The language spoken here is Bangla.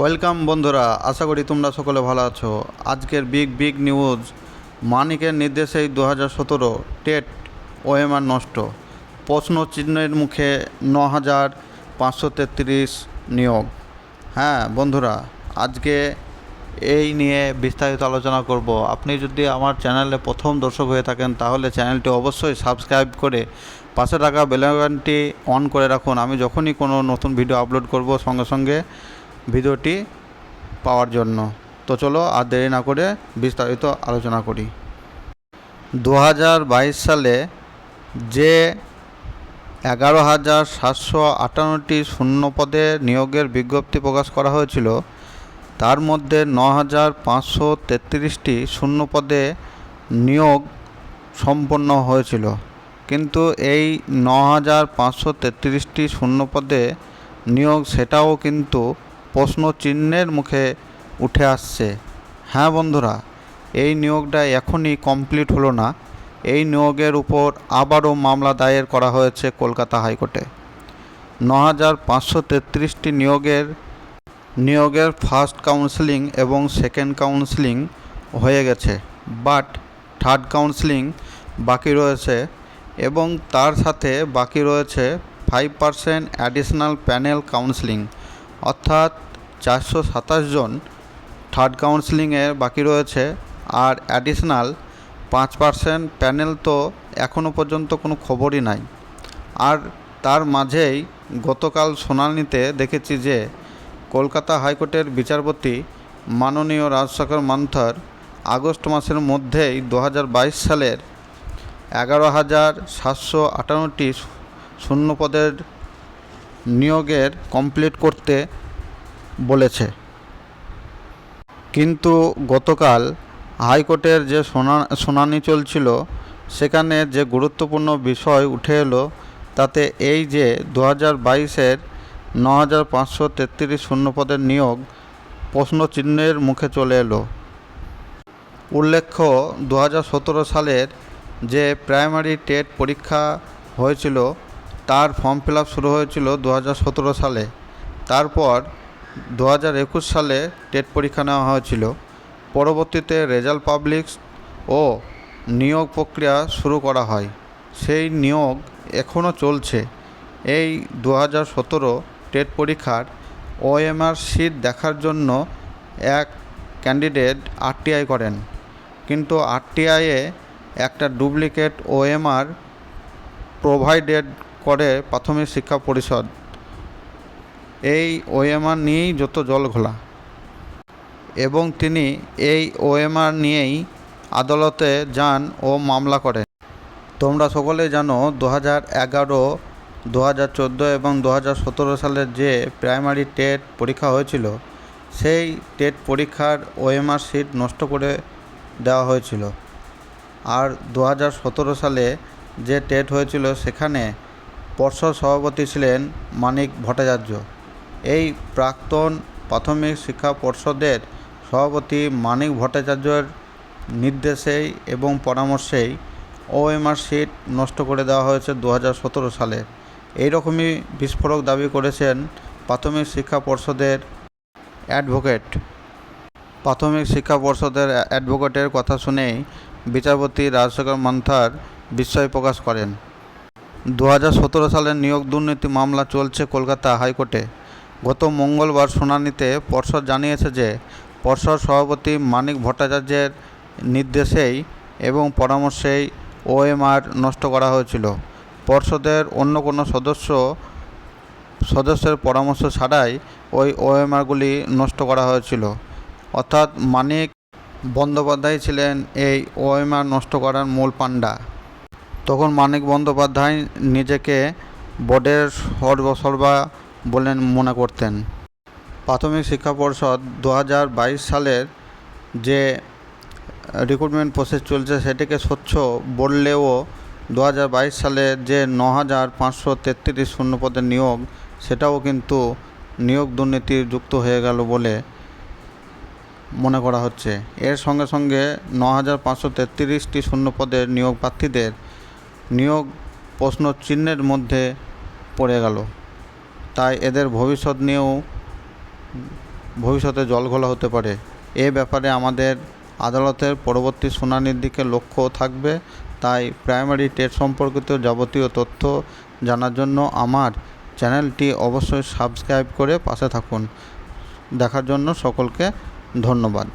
ওয়েলকাম বন্ধুরা, আশা করি তোমরা সকলে ভালো আছো। আজকের বিগ বিগ নিউজ, মানিকের নির্দেশেই দু হাজার সতেরো টেট ওএমআর নষ্ট। প্রশ্ন চিহ্নের মুখে ন হাজার পাঁচশো তেত্রিশ নিয়োগ। হ্যাঁ বন্ধুরা, আজকে এই নিয়ে বিস্তারিত আলোচনা করব। আপনি যদি আমার চ্যানেলে প্রথম দর্শক হয়ে থাকেন, তাহলে চ্যানেলটি অবশ্যই সাবস্ক্রাইব করে পাশে থাকা বেলাগানটি অন করে রাখুন। আমি যখনই কোনো নতুন ভিডিও আপলোড করব, সঙ্গে সঙ্গে ভিডিওটি পাওয়ার জন্য। তো চলো আর দেরি না করে বিস্তারিত আলোচনা করি। দু হাজার বাইশ সালে যে এগারো হাজার সাতশো আটান্নটি শূন্য পদে নিয়োগের বিজ্ঞপ্তি প্রকাশ করা হয়েছিল, তার মধ্যে ন হাজার পাঁচশো তেত্রিশটি শূন্য পদে নিয়োগ সম্পন্ন হয়েছিল। কিন্তু এই ন হাজার পাঁচশো তেত্রিশটি শূন্য পদে নিয়োগ সেটাও কিন্তু প্রশ্ন চিহ্নের মুখে উঠে আসছে হ্যাঁ বন্ধুরা, এই নিয়োগটা এখনই কমপ্লিট হলো না। এই নিয়োগের উপর আবারও মামলা দায়ের করা হয়েছে কলকাতা হাইকোর্টে। ন হাজার পাঁচশো তেত্রিশটি নিয়োগের নিয়োগের ফার্স্ট কাউন্সেলিং এবং সেকেন্ড কাউন্সেলিং হয়ে গেছে, বাট থার্ড কাউন্সেলিং বাকি রয়েছে এবং তার সাথে বাকি রয়েছে five percent additional panel counselling অর্থাৎ চারশো সাতাশ জন থার্ড কাউন্সেলিংয়ে বাকি রয়েছে আর অ্যাডিশনাল পাঁচ পার্সেন্ট প্যানেল তো এখনও পর্যন্ত কোনো খবরই নাই। আর তার মাঝেই গতকাল শুনানিতে দেখেছি যে কলকাতা হাইকোর্টের বিচারপতি মাননীয় রাজশেখর মান্থার আগস্ট মাসের মধ্যেই দু হাজার বাইশ সালের এগারো হাজার সাতশো আটান্নটি শূন্য পদের নিয়োগের কমপ্লিট করতে বলেছে। কিন্তু গতকাল হাইকোর্টের যে শুনা, শুনানি চলছিল, সেখানে যে গুরুত্বপূর্ণ বিষয় উঠে এলো, তাতে এই যে দু হাজার বাইশের ন হাজার পাঁচশো তেত্রিশ শূন্যপদের নিয়োগ প্রশ্নচিহ্নের মুখে চলে এলো। উল্লেখ্য দু হাজার সতেরো সালের যে প্রাইমারি টেট পরীক্ষা হয়েছিল তার ফর্ম ফিল শুরু হয়েছিল দু হাজার সতেরো সালে। তারপর দু হাজার একুশ সালে টেট পরীক্ষা নেওয়া হয়েছিল। পরবর্তীতে রেজাল্ট পাবলিক ও নিয়োগ প্রক্রিয়া শুরু করা হয়। সেই নিয়োগ এখনও চলছে। এই দু হাজার সতেরো টেট পরীক্ষার ওএমআর সিট দেখার জন্য এক ক্যান্ডিডেট আরটিআই করেন। কিন্তু আরটিআইয়ে একটা ডুপ্লিকেট ওএমআর প্রোভাইডেড করে প্রাথমিক শিক্ষা পরিষদ। এই ওএমআর নিয়েই যত জল ঘোলা। এবং তিনি এই ওএমআর নিয়েই আদালতে যান ও মামলা করেন। তোমরা সকলেই জানো, দু হাজার এগারো, দু হাজার চোদ্দ এবং দু হাজার সতেরো সালের যে প্রাইমারি টেট পরীক্ষা হয়েছিল, সেই টেট পরীক্ষার ওএমআর সিট নষ্ট করে দেওয়া হয়েছিল। আর দু হাজার সতেরো সালে যে টেট হয়েছিল, সেখানে পর্ষদ সভাপতি ছিলেন মানিক ভট্টাচার্য। এই প্রাক্তন প্রাথমিক শিক্ষা পর্ষদের সভাপতি মানিক ভট্টাচার্যের নির্দেশেই এবং পরামর্শেই ওএমআর সিট নষ্ট করে দেওয়া হয়েছে দু হাজার সতেরো সালে। এইরকমই বিস্ফোরক দাবি করেছেন প্রাথমিক শিক্ষা পর্ষদের অ্যাডভোকেট। প্রাথমিক শিক্ষা পর্ষদের অ্যাডভোকেটের কথা শুনেই বিচারপতি রাজশেখর মান্থার বিস্ময় প্রকাশ করেন। দু হাজার সতেরো সালের নিয়োগ দুর্নীতি মামলা চলছে কলকাতা হাইকোর্টে। গত মঙ্গলবার শুনানিতে পর্ষদ জানিয়েছে যে, পর্ষদ সভাপতি মানিক ভট্টাচার্যের নির্দেশেই এবং পরামর্শেই ওএমআর নষ্ট করা হয়েছিল। পর্ষদের অন্য কোনো সদস্য, সদস্যের পরামর্শ ছাড়াই ওই ওএমআরগুলি নষ্ট করা হয়েছিল। অর্থাৎ মানিক বন্দ্যোপাধ্যায় ছিলেন এই ওএমআর নষ্ট করার মূল পাণ্ডা। তখন মানিক বন্দ্যোপাধ্যায় নিজেকে বোর্ডের সর্বসর্বা বলে মনে করতেন। প্রাথমিক শিক্ষা পর্ষদ দু হাজার বাইশ সালের যে রিক্রুটমেন্ট প্রসেস চলছে সেটিকে স্বচ্ছ বললেও দু হাজার বাইশ সালে যে ন হাজার পাঁচশো তেত্রিশ শূন্যপদের নিয়োগ, সেটাও কিন্তু নিয়োগ দুর্নীতি যুক্ত হয়ে গেল বলে মনে করা হচ্ছে। এর সঙ্গে সঙ্গে ন হাজার পাঁচশো তেত্রিশটি শূন্যপদের নিয়োগ প্রার্থীদের নিয়োগ প্রশ্ন চিহ্নের মধ্যে পড়ে গেল। তাই এদের ভবিষ্যৎ নিয়েও ভবিষ্যতে জলঘোলা হতে পারে। এ ব্যাপারে আমাদের আদালতের পরবর্তী শুনানির দিকে লক্ষ্য থাকবে। তাই প্রাইমারি টেট সম্পর্কিত যাবতীয় তথ্য জানার জন্য আমার চ্যানেলটি অবশ্যই সাবস্ক্রাইব করে পাশে থাকুন। দেখার জন্য সকলকে ধন্যবাদ।